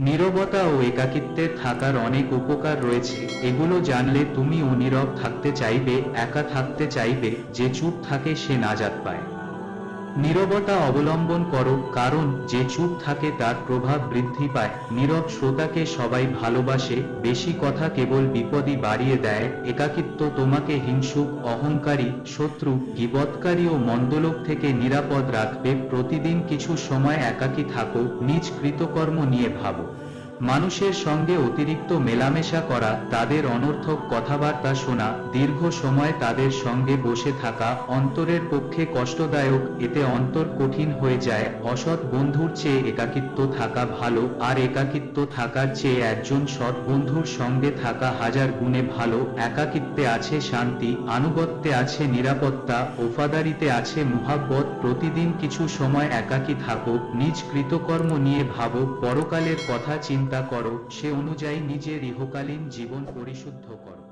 নীরবতা ও একাকিত্বে থাকার অনেক উপকার রয়েছে। এগুলো জানলে তুমি নীরব থাকতে চাইবে, একা থাকতে চাইবে, যে চুপ থাকে সে নাজাত পায়। নীরবতা অবলম্বন করো, কারণ যে চুপ থাকে তার প্রভাব বৃদ্ধি পায়। নীরব শ্রোতাকে সবাই ভালোবাসে, বেশি কথা কেবল বিপদই বাড়িয়ে দেয়। একাকিত্ব তোমাকে হিংসুক, অহংকারী, শত্রু, গিবৎকারী ও মন্দলোক থেকে নিরাপদ রাখবে। প্রতিদিন কিছু সময় একাকী থাকো, নিজ কৃতকর্ম নিয়ে ভাবো। মানুষের সঙ্গে অতিরিক্ত মেলামেশা করা, তাদের অনর্থক কথাবার্তা শোনা, দীর্ঘ সময় তাদের সঙ্গে বসে থাকা, অন্তরের পক্ষে কষ্টদায়ক, এতে অন্তর কঠিন হয়ে যায়। অসৎ বন্ধুর চেয়ে একাকিত্ব থাকা ভালো, আর একাকিত্ব থাকার চেয়ে একজন সৎ বন্ধুর সঙ্গে থাকা হাজার গুণে ভালো। একাকিত্বে আছে শান্তি, আনুগত্যে আছে নিরাপত্তা, ওফাদারিতে আছে মুহাব্বত। প্রতিদিন কিছু সময় একাকী থাকো নিজ কৃতকর্ম নিয়ে ভাবো পরকালের কথা চিন্তা করো সে অনুযায়ী নিজের ইহকালীন জীবন পরিশুদ্ধ করো।